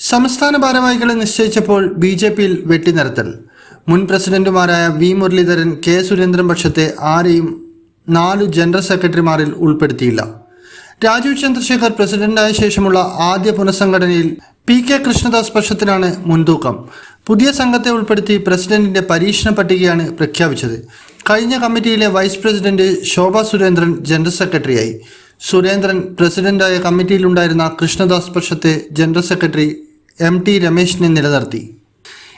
സംസ്ഥാന ഭാരവാഹികളെ നിശ്ചയിച്ചപ്പോൾ B J പിയിൽ വെട്ടിനിരത്തൽ. മുൻ പ്രസിഡന്റുമാരായ വി മുരളീധരൻ കെ സുരേന്ദ്രൻ പക്ഷത്തെ ആരെയും നാലു ജനറൽ സെക്രട്ടറിമാരിൽ ഉൾപ്പെടുത്തിയില്ല. രാജീവ് ചന്ദ്രശേഖർ പ്രസിഡന്റായ ശേഷമുള്ള ആദ്യ പുനഃസംഘടനയിൽ പി കെ കൃഷ്ണദാസ് പക്ഷത്തിനാണ് മുൻതൂക്കം. പുതിയ സംഘത്തെ ഉൾപ്പെടുത്തി പ്രസിഡന്റിന്റെ പരീക്ഷണ പട്ടികയാണ് പ്രഖ്യാപിച്ചത്. കഴിഞ്ഞ കമ്മിറ്റിയിലെ vice president Shobha Surendran general സെക്രട്ടറിയായി. സുരേന്ദ്രൻ പ്രസിഡന്റായ കമ്മിറ്റിയിലുണ്ടായിരുന്ന കൃഷ്ണദാസ് പക്ഷത്തെ ജനറൽ സെക്രട്ടറി എം ടി രമേശിനെ നിലനിർത്തി.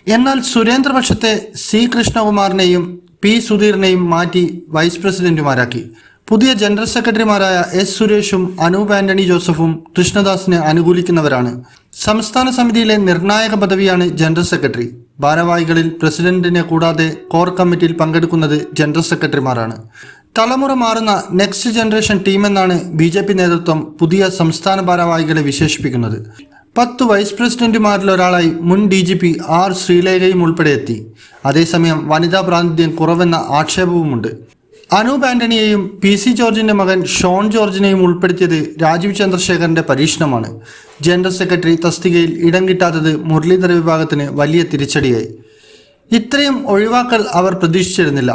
എന്നാൽ സുരേന്ദ്ര പക്ഷത്തെ സി കൃഷ്ണകുമാറിനെയും പി സുധീറിനെയും മാറ്റി വൈസ് പ്രസിഡന്റുമാരാക്കി. പുതിയ ജനറൽ സെക്രട്ടറിമാരായ എസ് സുരേഷും അനൂപ് ആന്റണി ജോസഫും കൃഷ്ണദാസിനെ അനുകൂലിക്കുന്നവരാണ്. സംസ്ഥാന സമിതിയിലെ നിർണായക പദവിയാണ് ജനറൽ സെക്രട്ടറി. ഭാരവാഹികളിൽ പ്രസിഡന്റിനെ കൂടാതെ കോർ കമ്മിറ്റിയിൽ പങ്കെടുക്കുന്നത് ജനറൽ സെക്രട്ടറിമാരാണ്. തലമുറ മാറുന്ന നെക്സ്റ്റ് ജനറേഷൻ ടീമെന്നാണ് ബി ജെ പി നേതൃത്വം പുതിയ സംസ്ഥാന ഭാരവാഹികളെ വിശേഷിപ്പിക്കുന്നത്. പത്ത് വൈസ് പ്രസിഡന്റുമാരിൽ ഒരാളായി മുൻ ഡി ജി പി ആർ ശ്രീലേഖയും ഉൾപ്പെടെ എത്തി. അതേസമയം വനിതാ പ്രാതിനിധ്യം കുറവെന്ന ആക്ഷേപവുമുണ്ട്. അനൂപ് ആന്റണിയെയും പി സി ജോർജിന്റെ മകൻ ഷോൺ ജോർജിനെയും ഉൾപ്പെടുത്തിയത് രാജീവ് ചന്ദ്രശേഖരന്റെ പരീക്ഷണമാണ്. ജനറൽ സെക്രട്ടറി തസ്തികയിൽ ഇടം കിട്ടാത്തത് മുരളീധര വിഭാഗത്തിന് വലിയ തിരിച്ചടിയായി. ഇത്രയും ഒഴിവാക്കൽ അവർ പ്രതീക്ഷിച്ചിരുന്നില്ല.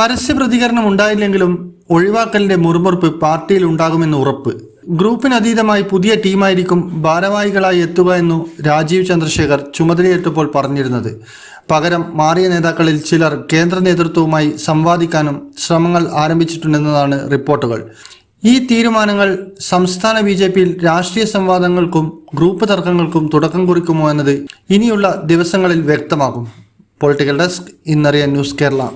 പരസ്യ പ്രതികരണം ഉണ്ടായില്ലെങ്കിലും ഒഴിവാക്കലിന്റെ മുറുമുറുപ്പ് പാർട്ടിയിൽ ഉണ്ടാകുമെന്ന് ഉറപ്പ്. ഗ്രൂപ്പിനതീതമായി പുതിയ ടീമായിരിക്കും ഭാരവാഹികളായി എത്തുക എന്നു രാജീവ് ചന്ദ്രശേഖർ ചുമതലയേറ്റപ്പോൾ പറഞ്ഞിരുന്നത്. പകരം മാറിയ നേതാക്കളിൽ ചിലർ കേന്ദ്ര നേതൃത്വവുമായി സംവാദിക്കാനും ശ്രമങ്ങൾ ആരംഭിച്ചിട്ടുണ്ടെന്നതാണ് റിപ്പോർട്ടുകൾ. ഈ തീരുമാനങ്ങൾ സംസ്ഥാന ബി ജെ പിയിൽ രാഷ്ട്രീയ സംവാദങ്ങൾക്കും ഗ്രൂപ്പ് തർക്കങ്ങൾക്കും തുടക്കം കുറിക്കുമോ എന്നത് ഇനിയുള്ള ദിവസങ്ങളിൽ വ്യക്തമാകും. പൊളിറ്റിക്കൽ ഡെസ്ക് ഇന്നറിയ ന്യൂസ് കേരള.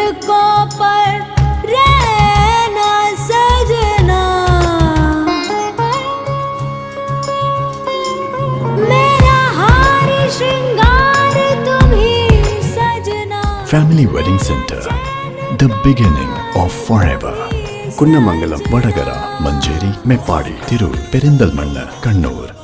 उनको पर रहना, सजना। मेरा हार, श्रृंगार तुम्हें सजना। Family wedding centre the beginning of forever Kunnamangalam Vadakara Manjeri Meppadi Tirur Perinthalmanna Kannur